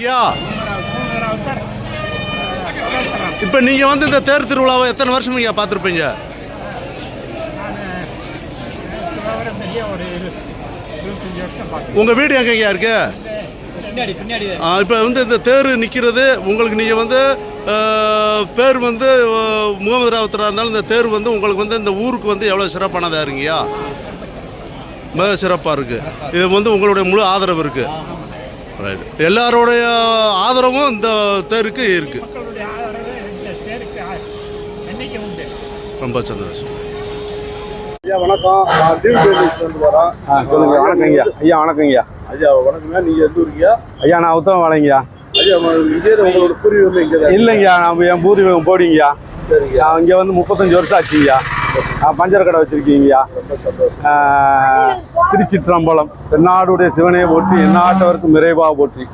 ஐயா இப்போ நீங்கள் வந்து இந்த தேர் திருவிழாவை எத்தனை வருஷம் ஐயா பார்த்துருப்பீங்க? உங்கள் வீடு எங்கேயா இருக்கு? இப்போ வந்து இந்த தேர் நிற்கிறது உங்களுக்கு நீங்கள் வந்து பேர் வந்து முகமது ராவுத்தராக இருந்தாலும் இந்த தேர் வந்து உங்களுக்கு வந்து இந்த ஊருக்கு வந்து எவ்வளோ சிறப்பானதாக இருங்கய்யா? மிக சிறப்பாக இருக்குது இது வந்து உங்களுடைய முழு ஆதரவு இருக்குது ரைட் எல்லாருடைய ஆதரவும் இந்த தேருக்கு இருக்குது மக்களுடைய ஆதரவு இந்த தேருக்கு ஆ- என்னைக்கு உண்டு. ரொம்ப சந்தோஷம். ஐயா வணக்கம். நான் டிவி இருந்து வரேன். சொல்லுங்க. வணக்கங்கய்யா ஐயா. வணக்கங்கய்யா ஐயா. வணக்கங்க நீங்க எந்த ஊருங்கய்யா ஐயா நான் உத்தம வாழைங்கய்யா ஐயா. இதே உங்களோட பூர்வீகம் இங்கே தான் இல்லைங்கய்யா நான் என் பூர்வீகம் போடிங்கய்யா சரிங்க. இங்கே வந்து முப்பத்தஞ்சு வருஷம் ஆச்சுங்கய்யா பஞ்சர் கடை வச்சிருக்கீங்கய்யா ரொம்ப சந்தோஷம். திருச்சிற்றம்பலம் தென்னாடுடைய சிவனே போற்றி எந்நாட்டவருக்கும் நிறைவா போற்றி.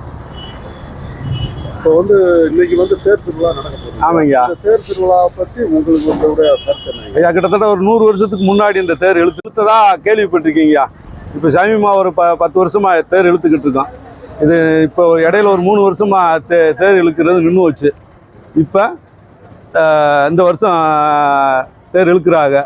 இப்போ வந்து இன்னைக்கு வந்து தேர் திருவிழா நடக்க போகுது. ஆமாங்கய்யா. தேர் திருவிழா பத்தி உங்களுக்கு உங்களுடைய ஐயா கிட்டத்தட்ட ஒரு நூறு வருஷத்துக்கு முன்னாடி இந்த தேர் இழுத்து இழுத்ததா கேள்விப்பட்டிருக்கீங்கய்யா. இப்போ சமீபமா ஒரு ப பத்து வருஷமா தேர் இழுத்துக்கிட்டு இருக்கோம். இது இப்போ ஒரு இடையில ஒரு மூணு வருஷமா தே தேர் இழுக்கிறது நின்று வச்சு இப்போ இந்த வருஷம் தேர் இழுக்கிறாங்க.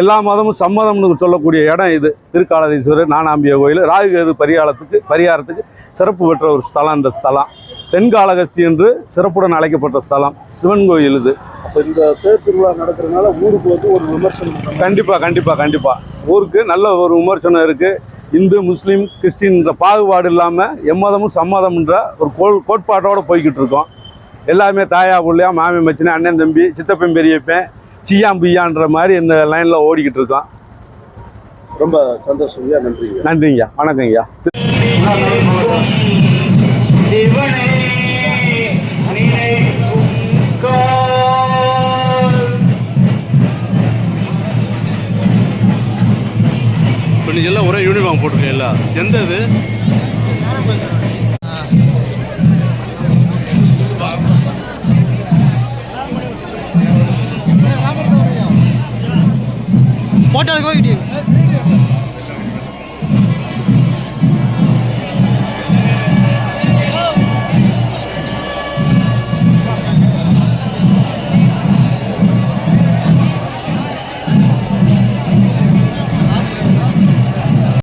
எல்லா மதமும் சம்மதம்னு சொல்லக்கூடிய இடம் இது. திருக்காலதீஸ்வரர் நானாம்பிய கோயில் ராகுகேது பரிகாரத்துக்கு பரிகாரத்துக்கு சிறப்பு பெற்ற ஒரு ஸ்தலம் இந்த ஸ்தலம். தென்காலகஸ்தி என்று சிறப்புடன் அழைக்கப்பட்ட ஸ்தலம். சிவன் கோயில் இது. அப்போ இந்த தேர் திருவிழா நடக்கிறதுனால ஊருக்கு வந்து ஒரு விமர்சனம் பண்ணணும். கண்டிப்பா கண்டிப்பா கண்டிப்பா. ஊருக்கு நல்ல ஒரு விமர்சனம் இருக்கு. இந்து முஸ்லீம் கிறிஸ்டின்ற பாகுபாடு இல்லாம எம்மதமும் சம்மதம்ன்ற ஒரு கோல் கோட்பாட்டோட போய்கிட்டு இருக்கோம். எல்லாமே தாயா புள்ளையா மாமி மச்சினே அண்ணன் தம்பி சித்தப்பன் பெரியப்பன் சியாம் பிய்யான்ற மாதிரி இந்த லைன்ல ஓடிக்கிட்டு இருக்கோம். ரொம்ப சந்தோஷம் ஐயா நன்றிங்க நன்றிங்கய்யா. வணக்கங்கய்யா. இப்போ நீங்கள் எல்லாம் ஒரே யூனிஃபார்ம் போட்டிருக்கீங்களா எந்த இது போட்டோ எடுக்க